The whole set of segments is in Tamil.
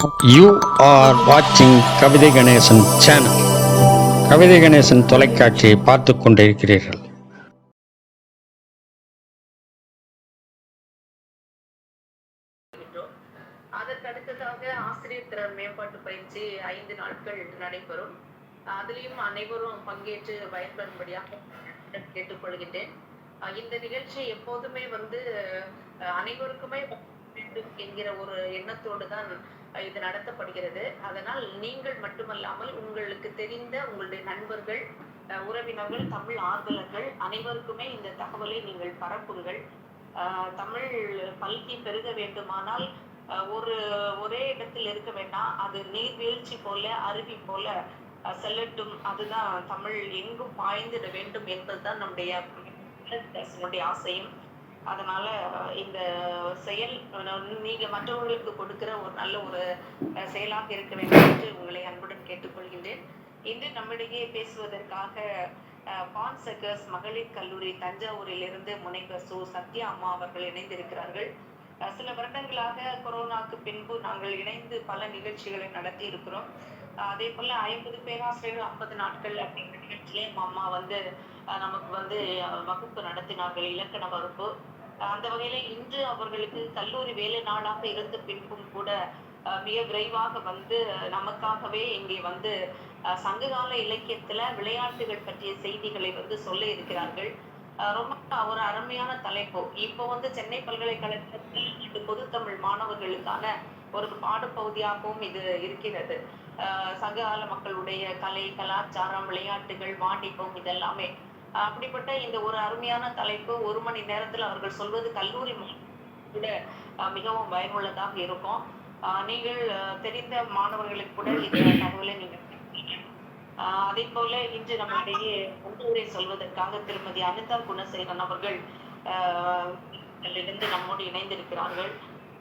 யூ ஆர் வாட்சிங் கவிதை கணேசன் சேனல் கவிதை கணேசன் தொலைக்காட்சியை பார்த்து கொண்டிருக்கிறீர்கள். வருகின்றோம் அதற்கடுத்ததாக ஆசிரியர் திறன் மேம்பாட்டு பயிற்சி ஐந்து நாட்கள் நடைபெறும். அதிலையும் அனைவரும் பங்கேற்று பயன்பெறும்படியாக கேட்டுக்கொள்கின்றேன் இந்த நிகழ்ச்சி எப்போதுமே வந்து அனைவருக்குமே வேண்டும் என்கிற ஒரு எண்ணத்தோடு தான் இது நடத்தப்படுகிறது. அதனால் நீங்கள் மட்டுமல்லாமல் உங்களுக்கு தெரிந்த உங்களுடைய நண்பர்கள் உறவினர்கள் தமிழ் ஆர்வலர்கள் அனைவருக்குமே இந்த தகவலை நீங்கள் பரப்புங்கள். ஆஹ் தமிழ் பல்கி பெருக வேண்டுமானால் ஒரு ஒரே இடத்தில் இருக்க வேண்டாம். அது நீர்வீழ்ச்சி போல அருவி போல செல்லட்டும். அதுதான் தமிழ் எங்கும் பாய்ந்திட வேண்டும் என்பதுதான் நம்முடைய நம்முடைய ஆசையும். அதனால இந்த செயல் நீங்க மற்றவர்களுக்கு கொடுக்கிற ஒரு நல்ல ஒரு செயலாக இருக்க வேண்டும் என்று உங்களை அன்புடன் கேட்டுக்கொள்கின்றேன். இன்று நம்மிடையே பேசுவதற்காக அஹ், பான் சக்கர்ஸ் மகளிர் கல்லூரி தஞ்சாவூரிலிருந்து முனைவர் சு. சத்யா அம்மா அவர்கள் இணைந்திருக்கிறார்கள். சில வருடங்களாக கொரோனாக்கு பின்பு நாங்கள் இணைந்து பல நிகழ்ச்சிகளை நடத்தி இருக்கிறோம். அதே போல ஐம்பது பேராசிரியர்கள் ஐம்பது நாட்கள் அப்படிங்கிற நிகழ்ச்சியிலே அம்மா வந்து நமக்கு வந்து வகுப்பு நடத்தினார்கள் இலக்கண வகுப்பு. அந்த வகையில இன்று அவர்களுக்கு கல்லூரி வேலை நாளாக இருந்த பின்பும் கூட மிக விரைவாக வந்து நமக்காகவே இங்கே வந்து அஹ் சங்ககால இலக்கியத்துல விளையாட்டுகள் பற்றிய செய்திகளை வந்து சொல்ல இருக்கிறார்கள். ரொம்ப ஒரு அருமையான தலைப்பு. இப்போ வந்து சென்னை பல்கலைக்கழகத்தில் பொது பொதுத்தமிழ் மாணவர்களுக்கான ஒரு பாடப்பகுதியாகவும் இது இருக்கிறது. சங்ககால மக்களுடைய கலை கலாச்சாரம் விளையாட்டுகள் வாண்டிப்போம் இதெல்லாமே அப்படிப்பட்ட இந்த ஒரு அருமையான தலைப்பு ஒரு மணி நேரத்தில் அவர்கள் சொல்வது கல்லூரி கூட மிகவும் பயனுள்ளதாக இருக்கும். நீங்கள் தெரிந்த மாணவர்களுக்கு கூட இந்த தகவலை நீங்கள் ஆஹ் அதே போல இன்று நம்மளிடையே முன்னுரை சொல்வதற்காக திருமதி அனிதா குணசேகரன் அவர்கள் ஆஹ் இருந்து நம்மோடு இணைந்திருக்கிறார்கள்.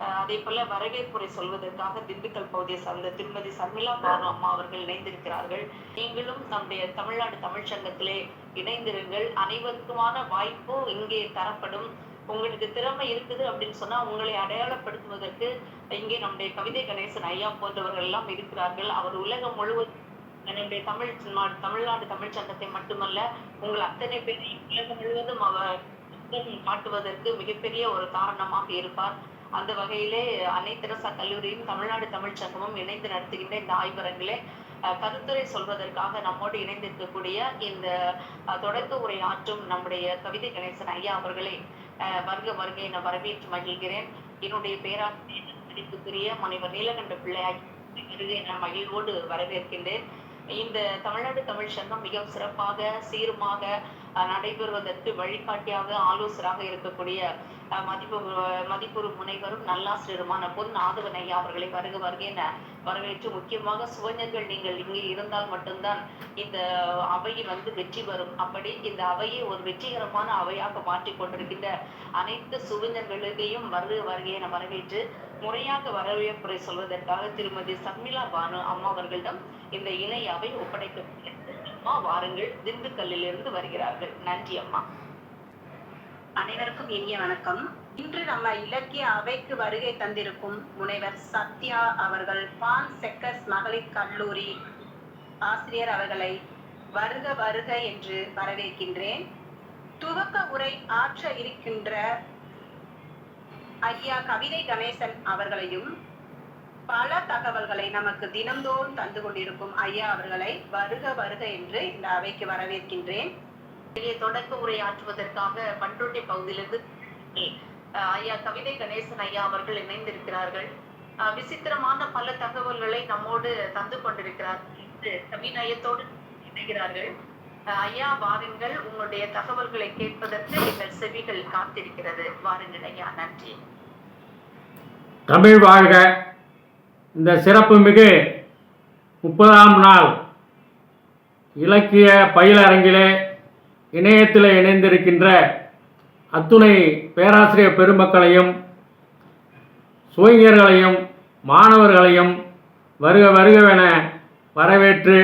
அதே போல வரவேற்புரை சொல்வதற்காக திண்டுக்கல் பகுதியை சார்ந்த திருமதி சர்மிளா பானு அம்மா அவர்கள் இணைந்திருக்கிறார்கள். நீங்களும் நம்முடைய தமிழ்நாடு தமிழ் சங்கத்திலே இணைந்திருங்கள். அனைவருக்குமான வாய்ப்பு இங்கே தரப்படும். உங்களுக்கு திறமை இருக்குது அப்படின்னு சொன்னா உங்களை அடையாளப்படுத்துவதற்கு இங்கே நம்முடைய கவிதை கணேசன் ஐயா போன்றவர்கள் எல்லாம் இருக்கிறார்கள். அவர் உலகம் முழுவதும் என்னுடைய தமிழ் தமிழ்நாடு தமிழ் சங்கத்தை மட்டுமல்ல உங்கள் அத்தனை பேரையும் உலகம் முழுவதும் அவர் காட்டுவதற்கு மிகப்பெரிய ஒரு காரணமாக இருப்பார். அந்த வகையிலே அன்னை தெரசா கல்லூரியும் தமிழ்நாடு தமிழ் சங்கமும் இணைந்து நடத்துகின்ற இந்த ஆய்வரங்கிலே கருத்துரை சொல்வதற்காக நம்மோடு இணைந்திருக்கக்கூடிய இந்த தொடக்க உரை ஆற்றும் நம்முடைய கவிதை கணேசன் ஐயா அவர்களை வருக வருகை நான் வரவேற்று மகிழ்கிறேன். என்னுடைய பேராசிரியர் மதிப்புக்குரிய முனைவர் நீலகண்ட பிள்ளையாய் வருகை என மகிழ்வோடு வரவேற்கின்றேன். இந்த தமிழ்நாடு தமிழ் சங்கம் மிகவும் சிறப்பாக சீருமாக நடைபெறுவதற்கு வழிகாட்டியாக ஆலோசராக இருக்கக்கூடிய மதிப்பு மதிப்புறு முனைவரும் நல்லாசிரியருமான பொன் ஆதவன் ஐயா அவர்களை வருக வருக என வரவேற்று முக்கியமாக சுவஞர்கள் நீங்கள் இங்கே இருந்தால் மட்டும்தான் இந்த அவையை வந்து வெற்றி பெறும் அப்படி இந்த அவையை ஒரு வெற்றிகரமான அவையாக மாற்றிக் கொண்டிருக்கின்ற அனைத்து சுவஞர்களுக்கையும் வருக வருக என வரவேற்று முறையாக வரவேற்புரை சொல்வதற்காக திருமதி சர்மிளா பானு அம்மா அவர்களிடம் இந்த இணை அவை ஒப்படைக்கப்படுகிறது அம்மா வாருங்கள் திண்டுக்கல்லில் இருந்து வருகிறார்கள். நன்றி அம்மா. அனைவருக்கும் இனிய வணக்கம். இன்று நம்ம இலக்கிய அவைக்கு வருகை தந்திருக்கும் முனைவர் சத்யா அவர்கள் பான் செக்கர்ஸ் மகளிர் கல்லூரி ஆசிரியர் அவர்களை வருக வருக என்று வரவேற்கின்றேன். துவக்க உரை ஆற்ற இருக்கின்ற ஐயா கவிதை கணேசன் அவர்களையும் பல தகவல்களை நமக்கு தினந்தோறும் தந்து கொண்டிருக்கும் ஐயா அவர்களை வருக வருக என்று இந்த அவைக்கு வரவேற்கின்றேன். தொடக்க உரையாற்றுவதற்காக பண்ருட்டி பகுதியிலிருந்து ஐயா கவிதை கணேசன் ஐயா அவர்கள் இணைந்திருக்கிறார்கள். விசித்திரமான பல தகவல்களை நம்மோடு தந்து கொண்டிருக்கிறார். என்று கவிநயத்தோடு இணைகிறார்கள். ஐயா வாருங்கள் உங்களுடைய தகவல்களை கேட்பதற்கு எங்கள் செவிகள் காத்திருக்கிறது. வாருங்கள் ஐயா நன்றி. தமிழ் வாழ்க. இந்த சிறப்புமிகு முப்பதாம் நாள் இலக்கிய பயிலரங்கிலே இணையத்தில் இணைந்திருக்கின்ற அத்துணை பேராசிரியர் பெருமக்களையும் சுவைஞர்களையும் மாணவர்களையும் வருக வருகவென வரவேற்று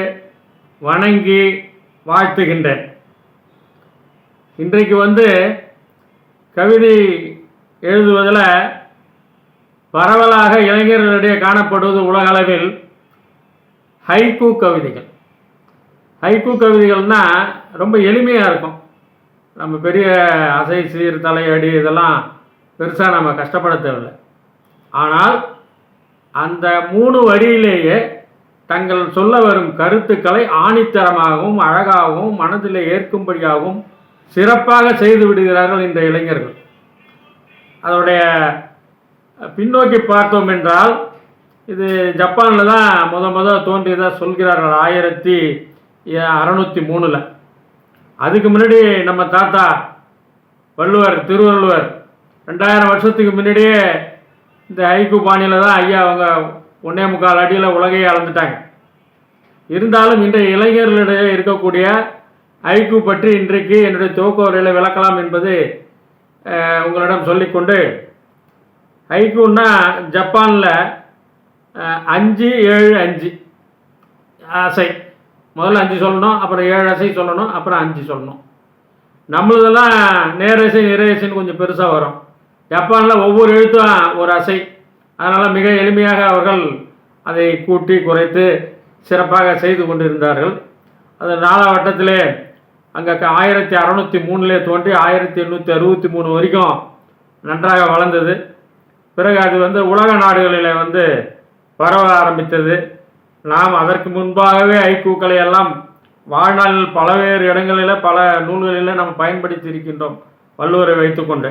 வணங்கி வாழ்த்துகின்றேன். இன்றைக்கு வந்து கவிதை எழுதுவதில் பரவலாக இளைஞர்களிடையே காணப்படுவது உலகளவில் ஹைக்கூ கவிதைகள். ஹைக்கூ கவிதைகள்னால் ரொம்ப எளிமையாக இருக்கும். நம்ம பெரிய அசை சீர் தலையடி இதெல்லாம் பெருசாக நம்ம கஷ்டப்பட தேவையில்லை. ஆனால் அந்த மூணு வழியிலேயே தங்கள் சொல்ல வரும் கருத்துக்களை ஆணித்தரமாகவும் அழகாகவும் மனதில் ஏற்கும்படியாகவும் சிறப்பாக செய்து விடுகிறார்கள் இந்த இளைஞர்கள். அதோடைய பின்னோக்கி பார்த்தோம் என்றால் இது ஜப்பானில் தான் முத முத தோன்றியதாக சொல்கிறார்கள் ஆயிரத்தி அறநூற்றி மூணில். அதுக்கு முன்னாடி நம்ம தாத்தா வள்ளுவர் திருவள்ளுவர் ரெண்டாயிரம் வருஷத்துக்கு முன்னாடியே இந்த ஐக்கு பாணியில் தான் ஐயா அவங்க ஒன்னே முக்கால் அடியில் உலகையே அளந்துட்டாங்க. இருந்தாலும் இன்றைய இளைஞர்களிடையே இருக்கக்கூடிய ஐக்கு பற்றி இன்றைக்கு என்னுடைய துவக்க உரையில் விளக்கலாம் என்பது உங்களிடம் சொல்லிக்கொண்டு ஐக்குன்னா ஜப்பானில் அஞ்சு ஏழு அஞ்சு ஆசை முதல்ல அஞ்சு சொல்லணும் அப்புறம் ஏழு அசை சொல்லணும் அப்புறம் அஞ்சு சொல்லணும். நம்மளதெல்லாம் நேரசை நிறையசைன்னு கொஞ்சம் பெருசாக வரும். ஜப்பானில் ஒவ்வொரு எழுத்தும் ஒரு அசை. அதனால் மிக எளிமையாக அவர்கள் அதை கூட்டி குறைத்து சிறப்பாக செய்து கொண்டிருந்தார்கள். அது நாலாவட்டத்திலே அங்கே ஆயிரத்தி அறநூற்றி மூணுலே தோன்றி ஆயிரத்தி எண்ணூற்றி அறுபத்தி மூணு வரைக்கும் நன்றாக வளர்ந்தது. பிறகு அது வந்து உலக நாடுகளில் வந்து பரவ ஆரம்பித்தது. நாம் அதற்கு முன்பாகவே ஐக்கூக்களை எல்லாம் வாழ்நாளில் பல்வேறு இடங்களில் பல நூல்களில் நாம் பயன்படுத்தி இருக்கின்றோம் வள்ளுவரை வைத்துக்கொண்டு.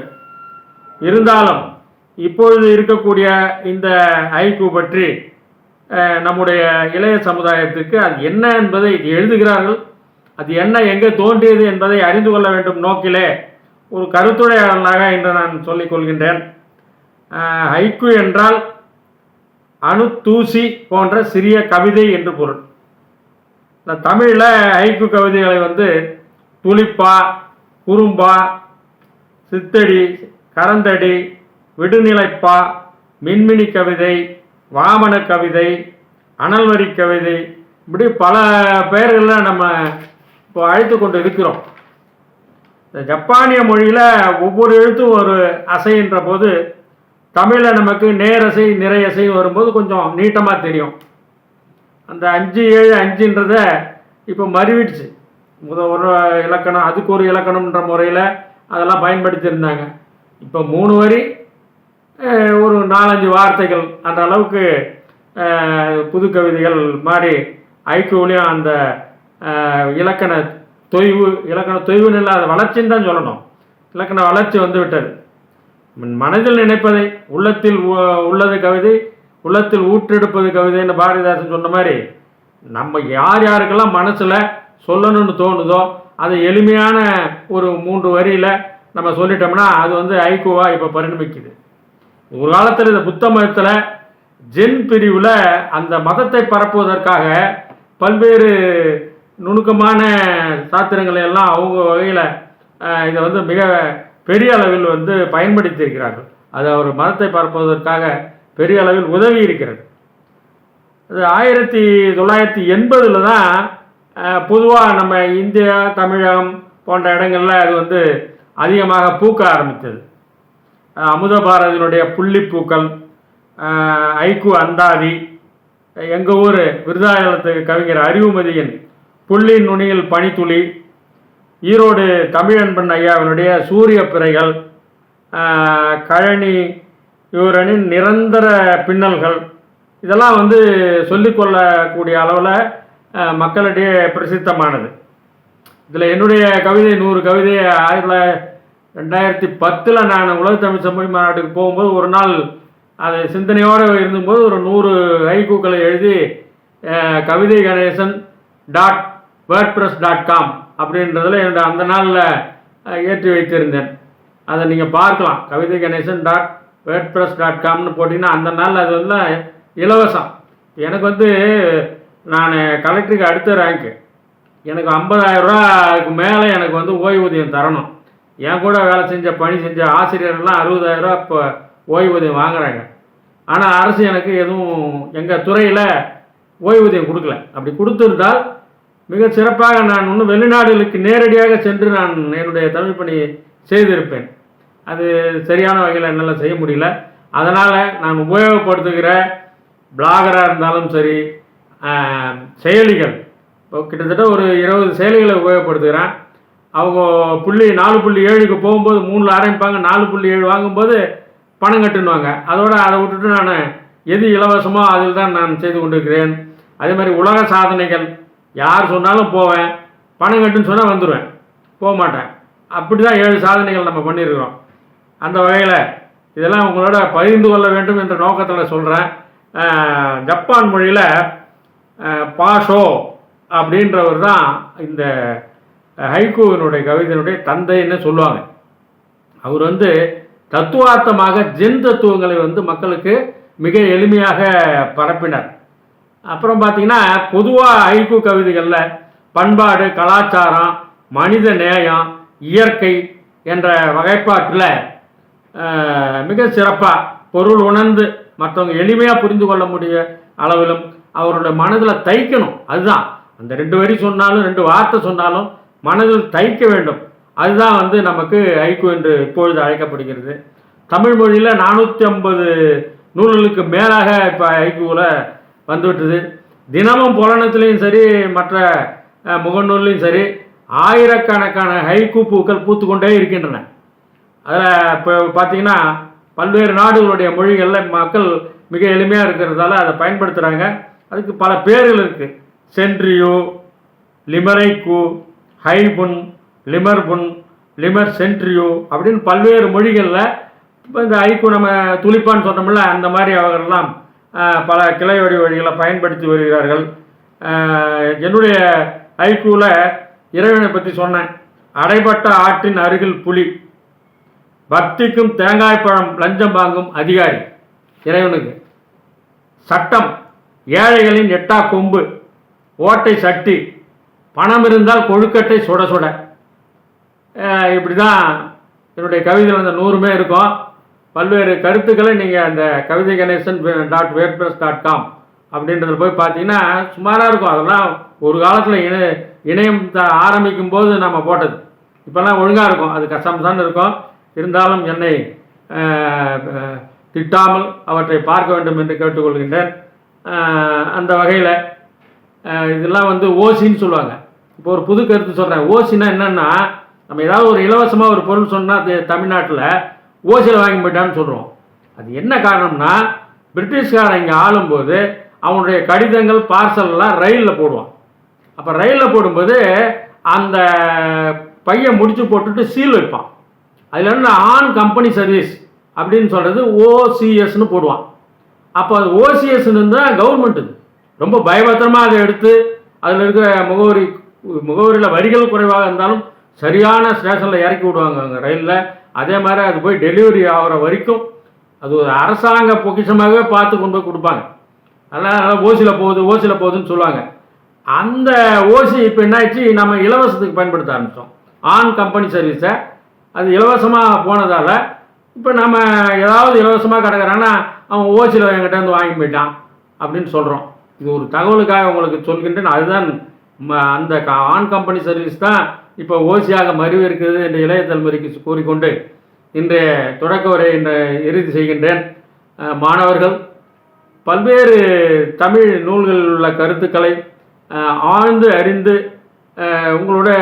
இருந்தாலும் இப்பொழுது இருக்கக்கூடிய இந்த ஐக்கு பற்றி நம்முடைய இளைய சமுதாயத்துக்கு அது என்ன என்பதை எழுதுகிறார்கள் அது என்ன எங்கே தோன்றியது என்பதை அறிந்து கொள்ள வேண்டும் நோக்கிலே ஒரு கருத்துடையாளனாக இன்று நான் சொல்லிக் கொள்கின்றேன். ஐக்கு என்றால் அணு தூசி போன்ற சிறிய கவிதை என்று பொருள். இந்த தமிழில் ஐக்கு கவிதைகளை வந்து துளிப்பா குறும்பா சித்தடி கரந்தடி விடுநிலைப்பா மின்மினி கவிதை வாமன கவிதை அனல்வரி கவிதை இப்படி பல பெயர்களில் நம்ம இப்போ அழைத்து கொண்டு இருக்கிறோம். இந்த ஜப்பானிய மொழியில் ஒவ்வொரு எழுத்தும் ஒரு அசைன்ற போது தமிழில் நமக்கு நேரசை நிறையசை வரும்போது கொஞ்சம் நீட்டமாக தெரியும். அந்த அஞ்சு ஏழு அஞ்சுன்றத இப்போ மறுவிடுச்சு. முத ஒரு இலக்கணம் அதுக்கு ஒரு இலக்கணம்ன்ற முறையில் அதெல்லாம் பயன்படுத்தியிருந்தாங்க. இப்போ மூணு வரி ஒரு நாலஞ்சு வார்த்தைகள் அந்த அளவுக்கு புது கவிதைகள் மாதிரி ஐக்கூலையும் அந்த இலக்கண தொய்வு இலக்கண தொய்வுன்னு இல்லை அது வளர்ச்சின்னு தான் சொல்லணும். இலக்கண வளர்ச்சி வந்து விட்டது. மனதில் நினைப்பதை உள்ளத்தில் உள்ளது கவிதை உள்ளத்தில் ஊற்றெடுப்பது கவிதைன்னு பாரதிதாசன் சொன்ன மாதிரி நம்ம யார் யாருக்கெல்லாம் மனசில் சொல்லணும்னு தோணுதோ அதை எளிமையான ஒரு மூன்று வரியில் நம்ம சொல்லிட்டோம்னா அது வந்து ஐக்குவா இப்போ பரிணமிக்குது. ஒரு காலத்தில் இந்த புத்த மதத்தில் ஜென் பிரிவில் அந்த மதத்தை பரப்புவதற்காக பல்வேறு நுணுக்கமான சாத்திரங்களை எல்லாம் அவங்க வகையில் இதை வந்து மிக பெரிய அளவில் வந்து பயன்படுத்தியிருக்கிறார்கள். அது அவர் மதத்தை பரப்புவதற்காக பெரிய அளவில் உதவி இருக்கிறது அது ஆயிரத்தி தொள்ளாயிரத்தி எண்பதில் தான் பொதுவாக நம்ம இந்தியா தமிழகம் போன்ற இடங்களில் அது வந்து அதிகமாக பூக்க ஆரம்பித்தது. அமுத பாரதியினுடைய புள்ளிப்பூக்கள் ஐக்கு அந்தாதி எங்கள் ஊர் விருதாச்சலத்து கவிஞர் அறிவுமதியின் புள்ளி நுனியில் பனித்துளி ஈரோடு தமிழன்பன் ஐயாவினுடைய சூரிய பிறைகள் கழனி இவரனின் நிரந்தர பின்னல்கள் இதெல்லாம் வந்து சொல்லிக்கொள்ளக்கூடிய அளவில் மக்களிடையே பிரசித்தமானது. இதில் என்னுடைய கவிதை நூறு கவிதை ஆயிரத்தி தொள்ளாயிரத்தி ரெண்டாயிரத்தி பத்தில் நான் உலக தமிழ் சமூக மாநாட்டுக்கு போகும்போது ஒரு நாள் அது சிந்தனையோடு இருந்தபோது ஒரு நூறு ஹைகூக்களை எழுதி Kavithai Ganesan dot word dot com அப்படின்றதில் என்னோட அந்த நாளில் ஏற்றி வைத்திருந்தேன். அதை நீங்கள் பார்க்கலாம். Kavithai Ganesan dot word dot காம்னு போட்டிங்கன்னா அந்த நாளில் அது வந்து இலவசம். எனக்கு வந்து நான் கலெக்டருக்கு அடுத்த ரேங்க்கு எனக்கு ஐம்பதாயிரரூவாக்கு மேலே எனக்கு வந்து ஓய்வூதியம் தரணும். என் கூட வேலை செஞ்ச பணி செஞ்ச ஆசிரியர்லாம் அறுபதாயிரரூவா இப்போ ஓய்வூதியம் வாங்குறாங்க. ஆனால் அரசு எனக்கு எதுவும் எங்கள் துறையில் ஓய்வூதியம் கொடுக்கல. அப்படி கொடுத்துருந்தால் மிக சிறப்பாக நான் இன்னும் வெளிநாடுகளுக்கு நேரடியாக சென்று நான் என்னுடைய தமிழ் பணியை செய்திருப்பேன். அது சரியான வகையில் என்னால் செய்ய முடியல. அதனால் நான் உபயோகப்படுத்துகிற பிளாகராக இருந்தாலும் சரி செயலிகள். இப்போ கிட்டத்தட்ட ஒரு இருபது செயலிகளை உபயோகப்படுத்துகிறேன். அவங்க புள்ளி நாலு புள்ளி ஏழுக்கு போகும்போது மூணில் ஆரம்பிப்பாங்க நாலு புள்ளி ஏழு வாங்கும்போது பணம் கட்டுனுவாங்க அதோட அதை விட்டுட்டு நான் எது இலவசமோ அதில் தான் நான் செய்து கொண்டிருக்கிறேன். அதே மாதிரி உலக சாதனைகள் யார் சொன்னாலும் போவேன். பணம் கட்டுன்னு சொன்னால் வந்துடுவேன் போக மாட்டேன். அப்படி தான் ஏழு சாதனைகள் நம்ம பண்ணியிருக்கிறோம். அந்த வகையில் இதெல்லாம் உங்களோட பகிர்ந்து கொள்ள வேண்டும் என்ற நோக்கத்தில் சொல்கிறேன் ஜப்பான் மொழியில் பாஷோ அப்படின்றவர் தான் இந்த ஹைகோவினுடைய கவிதையினுடைய தந்தைன்னு சொல்லுவாங்க. அவர் வந்து தத்துவார்த்தமாக ஜென் தத்துவங்களை வந்து மக்களுக்கு மிக எளிமையாக பரப்பினார். அப்புறம் பார்த்தீங்கன்னா பொதுவாக ஐக்கு கவிதைகளில் பண்பாடு கலாச்சாரம் மனித நேயம் இயற்கை என்ற வகைப்பாட்டில் மிக சிறப்பாக பொருள் உணர்ந்து மற்றவங்க எளிமையாக புரிந்து கொள்ள முடிய அளவிலும் அவருடைய மனதில் தைக்கணும். அதுதான். அந்த ரெண்டு வரி சொன்னாலும் ரெண்டு வார்த்தை சொன்னாலும் மனதில் தைக்க வேண்டும். அதுதான் வந்து நமக்கு ஐக்கு என்று இப்பொழுது அழைக்கப்படுகிறது. தமிழ் மொழியில் நானூற்றி ஐம்பது நூல்களுக்கு மேலாக இப்போ ஐக்குவில் வந்துவிட்டது. தினமும் புலனத்துலேயும் சரி மற்ற முகநூல்லையும் சரி ஆயிரக்கணக்கான ஹைக்கூ பூக்கள் பூத்துக்கொண்டே இருக்கின்றன. அதில் இப்போ பார்த்தீங்கன்னா பல்வேறு நாடுகளுடைய மொழிகளில் மக்கள் மிக எளிமையாக இருக்கிறதால அதை பயன்படுத்துகிறாங்க அதுக்கு பல பேர்கள் இருக்குது சென்ட்ரியோ லிமரைக்கூ ஹைபுன் லிமர்புன் லிமர் சென்ட்ரியோ அப்படின்னு பல்வேறு மொழிகளில் இப்போ இந்த ஐக்கு நம்ம துளிப்பான்னு சொன்னோம்ல அந்த மாதிரி அவர்கள்லாம் பல கிளை வடி வழிகளை பயன்படுத்தி வருகிறார்கள். என்னுடைய ஐக்கூவில் இறைவனை பற்றி சொன்னேன். அடைபட்ட ஆற்றின் அருகில் புலி. பக்திக்கும் தேங்காய் பழம் லஞ்சம் வாங்கும் அதிகாரி. இறைவனுக்கு. சட்டம். ஏழைகளின் எட்டா கொம்பு. ஓட்டை சட்டி. பணம் இருந்தால் கொழுக்கட்டை சுட சுட. இப்படி தான் என்னுடைய கவிதையில் அந்த நூறுமே இருக்கும். பல்வேறு கருத்துக்களை நீங்கள் அந்த கவிதை Ganesan dot wordpress dot com அப்படின்றத போய் பார்த்தீங்கன்னா சுமாராக இருக்கும். அதெல்லாம் ஒரு காலத்தில் இணை இணையம் த- ஆரம்பிக்கும் போது நம்ம போட்டது. இப்போல்லாம் ஒழுங்காக இருக்கும். அது கஷ்டம்தான் இருக்கும். இருந்தாலும் என்னை திட்டாமல் அவற்றை பார்க்க வேண்டும் என்று கேட்டுக்கொள்கின்றேன். அந்த வகையில் இதெல்லாம் வந்து ஓசின்னு சொல்லுவாங்க. இப்போ ஒரு புது கருத்து சொல்கிறேன் ஓசினா என்னென்னா நம்ம ஏதாவது ஒரு இலவசமாக ஒரு பொருள் சொன்னால் தமிழ்நாட்டில் ஓசியில் வாங்கி போயிட்டான்னு சொல்கிறோம் அது என்ன காரணம்னா பிரிட்டிஷ்காரன் இங்கே ஆளும்போது அவனுடைய கடிதங்கள் பார்சல்லாம் ரயிலில் போடுவான். அப்போ ரயிலில் போடும்போது அந்த பையன் முடிச்சு போட்டுட்டு சீல் வைப்பான். அதில் என்ன ஆன் கம்பெனி சர்வீஸ் அப்படின்னு சொல்கிறது ஓசிஎஸ்னு போடுவான். அப்போ அது ஓசிஎஸ்ன்னு தான் கவர்மெண்ட் இது ரொம்ப பயபத்திரமாக அதை எடுத்து அதில் இருக்கிற முகவரி முகவரியில் வரிகள் குறைவாக இருந்தாலும் சரியான ஸ்டேஷனில் இறக்கி விடுவாங்க அங்கே ரயிலில். அதே மாதிரி அது போய் டெலிவரி ஆகிற வரைக்கும் அது ஒரு அரசாங்க பொக்கிஷமாகவே பார்த்து கொண்டு போய் கொடுப்பாங்க. அதனால் ஓசியில் போகுது ஓசியில் போகுதுன்னு சொல்லுவாங்க. அந்த ஓசி இப்போ என்னாச்சு நம்ம இலவசத்துக்கு பயன்படுத்த ஆரம்பித்தோம் ஆன் கம்பெனி சர்வீஸை அது இலவசமாக போனதால் இப்போ நம்ம ஏதாவது இலவசமாக கிடக்குறான்னா அவன் ஓசியில் என்கிட்ட வந்து வாங்கி போயிட்டான் அப்படின்னு சொல்கிறோம் இது ஒரு தகவலுக்காக உங்களுக்கு சொல்கின்றேன். அதுதான் ம- அந்த ஆன் கம்பெனி சர்வீஸ் தான் இப்போ ஓசியாக மறுவிருக்கிறது என்று இளைய தலைமுறைக்கு கூறிக்கொண்டு இன்றைய தொடக்க உரை இன்று இறுதி செய்கின்றேன். மாணவர்கள் பல்வேறு தமிழ் நூல்களில் உள்ள கருத்துக்களை ஆழ்ந்து அறிந்து உங்களுடைய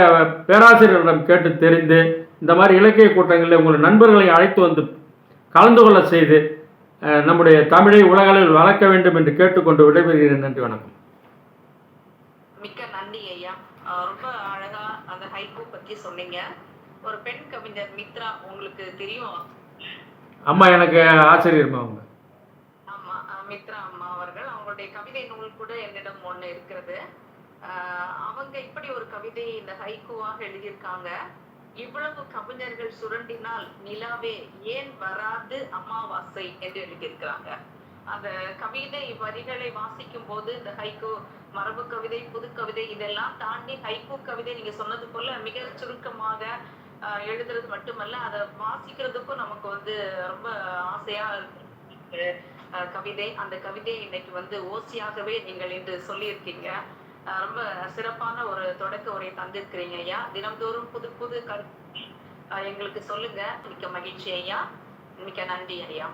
பேராசிரியர்களிடம் கேட்டு தெரிந்து இந்த மாதிரி இலக்கிய கூட்டங்களில் உங்கள் நண்பர்களை அழைத்து வந்து கலந்து கொள்ள செய்து நம்முடைய தமிழை உலகளில் வளர்க்க வேண்டும் என்று கேட்டுக்கொண்டு விடைபெறுகிறேன். நன்றி வணக்கம். மிக்க நன்றி ஐயா. ரொம்ப ஹைக்கூ பத்தி சொன்னீங்க. ஒரு பெண் கவிஞர் மித்ரா உங்களுக்கு தெரியும்? அம்மா எனக்கு ஆசிரியர்மா அவங்க ஆமா மித்ரா அம்மா அவர்கள். அவங்களுடைய கவிதை நூல் கூட என்னிடம் ஒண்ணு இருக்கிறது. அவங்க இப்படி ஒரு கவிதை இந்த ஹைக்கூவாக எழுதியிருக்காங்க. இவ்வளவு கவிஞர்கள் சுரண்டினால் நிலாவே ஏன் வராது அமாவாசை என்று எழுதியிருக்கிறாங்க. அந்த கவிதை வரிகளை வாசிக்கும் போது இந்த ஹைகோ மரபு கவிதை புது கவிதை இதெல்லாம் தாண்டி ஹைகோ கவிதை நீங்க சொன்னது போல மிக சுருக்கமாக எழுதுறது மட்டுமல்ல அதை வாசிக்கிறதுக்கும் நமக்கு வந்து ரொம்ப ஆசையா கவிதை. அந்த கவிதை இன்னைக்கு வந்து ஓசியாகவே நீங்கள் இன்று சொல்லியிருக்கீங்க. ரொம்ப சிறப்பான ஒரு தொடக்க உரை தந்திருக்கிறீங்க ஐயா. தினம்தோறும் புது புது கருத்து எங்களுக்கு சொல்லுங்க. மிக்க மகிழ்ச்சி ஐயா. மிக்க நன்றி ஐயா.